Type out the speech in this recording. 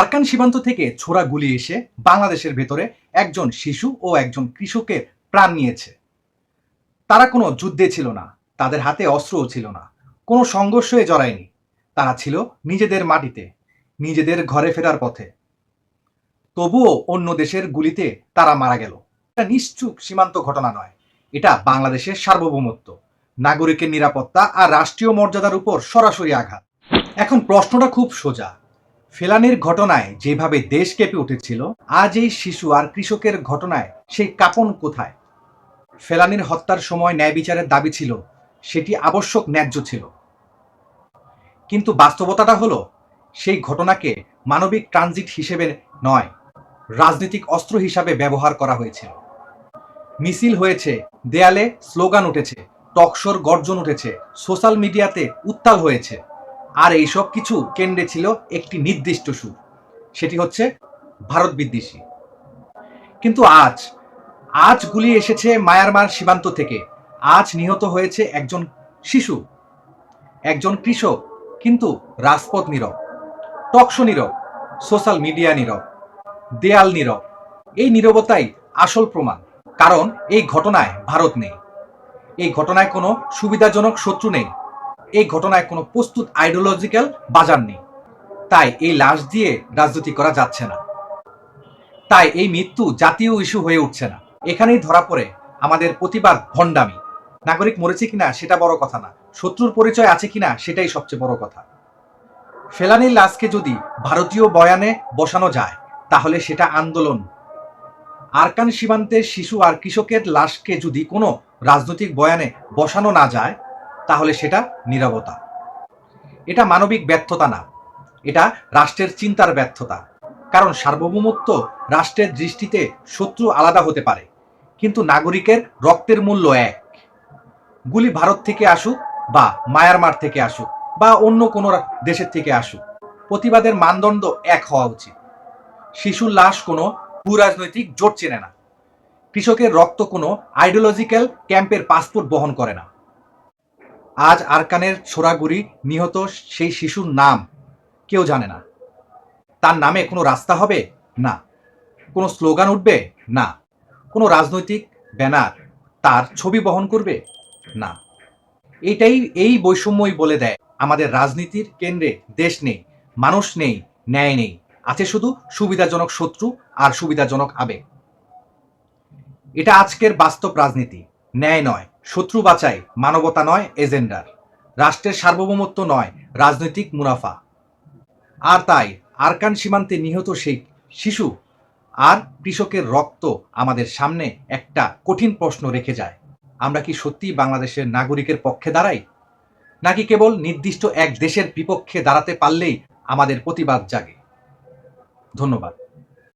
আরকান সীমান্ত থেকে ছোড়া গুলি এসে বাংলাদেশের ভেতরে একজন শিশু ও একজন কৃষকের প্রাণ নিয়েছে। তারা কোনো যুদ্ধে ছিল না, তাদের হাতে অস্ত্রও ছিল না, কোনো সংঘর্ষে জড়ায়নি। তারা ছিল নিজেদের মাটিতে, নিজেদের ঘরে ফেরার পথে। তবুও অন্য দেশের গুলিতে তারা মারা গেল। এটা নিশ্চুপ সীমান্ত ঘটনা নয়, এটা বাংলাদেশের সার্বভৌমত্ব, নাগরিকের নিরাপত্তা আর রাষ্ট্রীয় মর্যাদার উপর সরাসরি আঘাত। এখন প্রশ্নটা খুব সোজা ফেলানির ঘটনায় যেভাবে দেশ কেঁপে উঠেছিল, আজ এই শিশু আর কৃষকের ঘটনায় সেই কাপন কোথায়? ফেলানির হত্যার সময় ন্যায় বিচারের দাবি ছিল, সেটি আবশ্যক ন্যায্য ছিল। কিন্তু বাস্তবতাটা হলো, সেই ঘটনাকে মানবিক ট্রানজিট হিসেবে নয়, রাজনৈতিক অস্ত্র হিসাবে ব্যবহার করা হয়েছিল। মিছিল হয়েছে, দেয়ালে স্লোগান উঠেছে, টকশোর গর্জন উঠেছে, সোশ্যাল মিডিয়াতে উত্তাল হয়েছে। আর এইসব কিছু কেন্দ্রে ছিল একটি নির্দিষ্ট সুর। সেটি হচ্ছে ভারত বিদ্বেষী। কিন্তু আজ আজ গুলি এসেছে মায়ানমার সীমান্ত থেকে। আজ নিহত হয়েছে একজন শিশু, একজন কৃষক, কিন্তু রাজপথ নীরব, টকশো নীরব, সোশ্যাল মিডিয়া নীরব, দেয়াল নীরব। এই নীরবতাই আসল প্রমাণ, কারণ এই ঘটনায় ভারত নেই। এই ঘটনায় কোনো সুবিধাজনক শত্রু নেই। এই ঘটনায় কোনো প্রস্তুত আইডিওলজিক্যাল বাজার নেই। তাই এই লাশ দিয়ে রাজনীতি করা যাচ্ছে না। তাই এই মৃত্যু জাতীয় ইস্যু হয়ে উঠছে না। এখানেই ধরা পড়ে আমাদের প্রতিবাদ ভণ্ডামি। নাগরিক মরেছে কিনা সেটা বড় কথা না। শত্রুর পরিচয় আছে কিনা সেটাই সবচেয়ে বড় কথা। ফেলানির লাশকে যদি ভারতীয় বয়ানে বসানো যায়, তাহলে সেটা আন্দোলন। আরকান সীমান্তের শিশু আর কৃষকের লাশকে যদি কোনো রাজনৈতিক বয়ানে বসানো না যায় তাহলে সেটা নীরবতা। এটা মানবিক ব্যর্থতা না। এটা রাষ্ট্রের চিন্তার ব্যর্থতা। কারণ সার্বভৌমত্ব রাষ্ট্রের দৃষ্টিতে শত্রু আলাদা হতে পারে, কিন্তু নাগরিকের রক্তের মূল্য এক। গুলি ভারত থেকে আসুক বা মায়ানমার থেকে আসুক বা অন্য কোনো দেশের থেকে আসুক, প্রতিবাদের মানদণ্ড এক হওয়া উচিত। শিশুর লাশ কোনো ভূরাজনৈতিক জোট চেনে না। কৃষকের রক্ত কোনো আইডিওলজিক্যাল ক্যাম্পের পাসপোর্ট বহন করে না। আজ আরকানের ছোড়াগুড়ি নিহত সেই শিশুর নাম কেউ জানে না। তার নামে কোনো রাস্তা হবে? না। কোনো স্লোগান উঠবে? না। কোনো রাজনৈতিক ব্যানার তার ছবি বহন করবে? না। এটাই এই বৈষম্যই বলে দেয়। আমাদের রাজনীতির কেন্দ্রে দেশ নেই, মানুষ নেই, ন্যায় নেই। আছে শুধু সুবিধাজনক শত্রু আর সুবিধাজনক আবেগ। এটা আজকের বাস্তব রাজনীতি। ন্যায় নয়। শত্রু বাঁচায় মানবতা নয়, এজেন্ডার। রাষ্ট্রের সার্বভৌমত্ব নয়, রাজনৈতিক মুনাফা। আর তাই, আরকান সীমান্তে নিহত সেই শিশু আর কৃষকের রক্ত আমাদের সামনে একটা কঠিন প্রশ্ন রেখে যায়। আমরা কি সত্যি বাংলাদেশের নাগরিকের পক্ষে দাঁড়াই? নাকি কেবল নির্দিষ্ট এক দেশের বিপক্ষে দাঁড়াতে পারলেই আমাদের প্রতিবাদ জাগে? ধন্যবাদ।